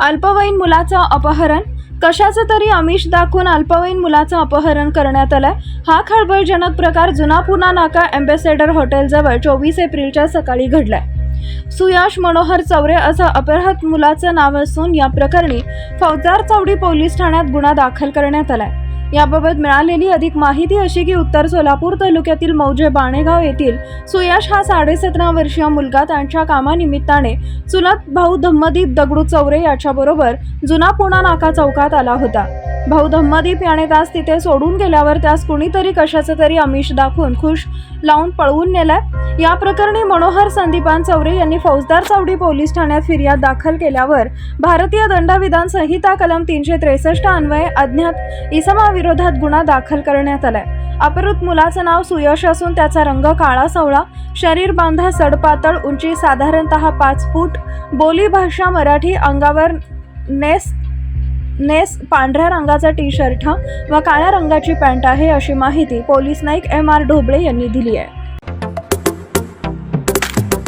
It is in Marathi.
अल्पवयीन मुलाचं अपहरण? कशाचं तरी आमिष दाखवून अल्पवयीन मुलाचं अपहरण करण्यात आलं हा खळबळजनक प्रकार जुना पुना नाका अँबॅसेडर हॉटेलजवळ चोवीस एप्रिलच्या सकाळी घडलाय. सुयाश मनोहर चौरे असं अपहृत मुलाचं नाव असून या प्रकरणी फौजदार चौडी पोलीस ठाण्यात गुन्हा दाखल करण्यात आलाय. याबाबत मिळालेली अधिक माहिती अशी की उत्तर सोलापूर तालुक्यातील मौजे बाणेगाव येथील सुयाश हा साडेसतरा वर्षीय मुलगा त्यांच्या कामानिमित्ताने चुलत भाऊ धम्मदीप दगडू चौरे याच्याबरोबर जुना पुणा नाका चौकात आला होता. भाऊ धम्मदीप याने त्यास तिथे सोडून गेल्यावर त्यास कुणीतरी कशाचं तरी आमिष दाखवून खुश लावून पळवून नेलाय. या प्रकरणी मनोहर संदीपान चौरे यांनी फौजदार चौडी पोलीस ठाण्यात फिर्याद दाखल केल्यावर भारतीय दंडविधान संहिता कलम तीनशे त्रेसष्ट अन्वये अज्ञात इसमाविरोधात गुन्हा दाखल करण्यात आलाय. अपहृत मुलाचं नाव सुयश असून त्याचा रंग काळा सावळा शरीर बांधा सडपातळ उंची साधारणतः पाच फूट बोली भाषा मराठी अंगावर नेस नेस पांढऱ्या रंगाचा टी शर्ट व काळ्या रंगाची पॅन्ट आहे अशी माहिती police Naik M R Dhoble यांनी दिली आहे.